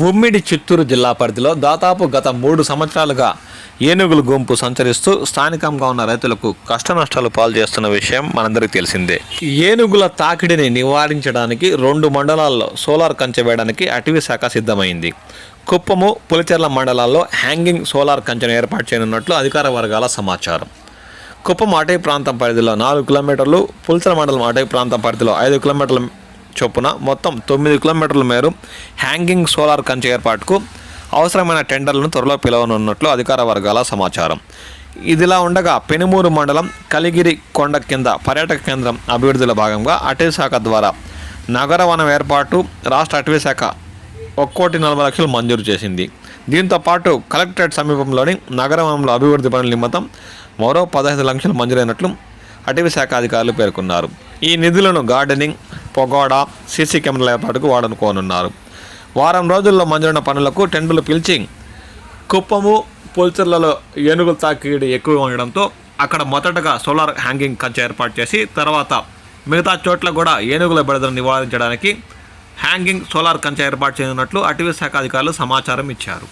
ఉమ్మిడి చిత్తూరు జిల్లా పరిధిలో దాదాపు గత మూడు సంవత్సరాలుగా ఏనుగుల గుంపు సంచరిస్తూ స్థానికంగా ఉన్న రైతులకు కష్టనష్టాలు పాలు చేస్తున్న విషయం మనందరికీ తెలిసిందే. ఏనుగుల తాకిడిని నివారించడానికి రెండు మండలాల్లో సోలార్ కంచె వేయడానికి అటవీ శాఖ సిద్ధమైంది. కుప్పము పులిచెర్ల మండలాల్లో హ్యాంగింగ్ సోలార్ కంచెను ఏర్పాటు చేయనున్నట్లు అధికార వర్గాల సమాచారం. కుప్పం అటవీ ప్రాంతం పరిధిలో నాలుగు కిలోమీటర్లు పులిచెర మండలం అటవీ ప్రాంతం పరిధిలో ఐదు కిలోమీటర్ల చొప్పున మొత్తం తొమ్మిది కిలోమీటర్ల మేర హ్యాంగింగ్ సోలార్ కంచె ఏర్పాటుకు అవసరమైన టెండర్లను త్వరలో పిలవనున్నట్లు అధికార వర్గాల సమాచారం. ఇదిలా ఉండగా పెనుమూరు మండలం కలిగిరి కొండ కింద పర్యాటక కేంద్రం అభివృద్ధిలో భాగంగా అటవీ శాఖ ద్వారా నగర వనం ఏర్పాటు రాష్ట్ర అటవీ శాఖ ఒక కోటి నలభై లక్షలు మంజూరు చేసింది. దీంతో పాటు కలెక్టరేట్ సమీపంలోని నగరంలో అభివృద్ధి పనుల నిమిత్తం మరో పదహైదు లక్షలు మంజూరైనట్లు అటవీ శాఖ అధికారులు పేర్కొన్నారు. ఈ నిధులను గార్డెనింగ్ పొగోడా సీసీ కెమెరాల ఏర్పాటుకు వాడనుకోనున్నారు. వారం రోజుల్లో మంజూరైన పనులకు టెండర్లు పిలిచి కుప్పము పోల్చర్లలో ఏనుగుల తాకిడి ఎక్కువగా ఉండడంతో అక్కడ మొదటగా సోలార్ హ్యాంగింగ్ కంచె ఏర్పాటు చేసి తర్వాత మిగతా చోట్ల కూడా ఏనుగుల బెడదను నివారించడానికి హ్యాంగింగ్ సోలార్ కంచె ఏర్పాటు చేయనున్నట్లు అటవీ శాఖ అధికారులు సమాచారం ఇచ్చారు.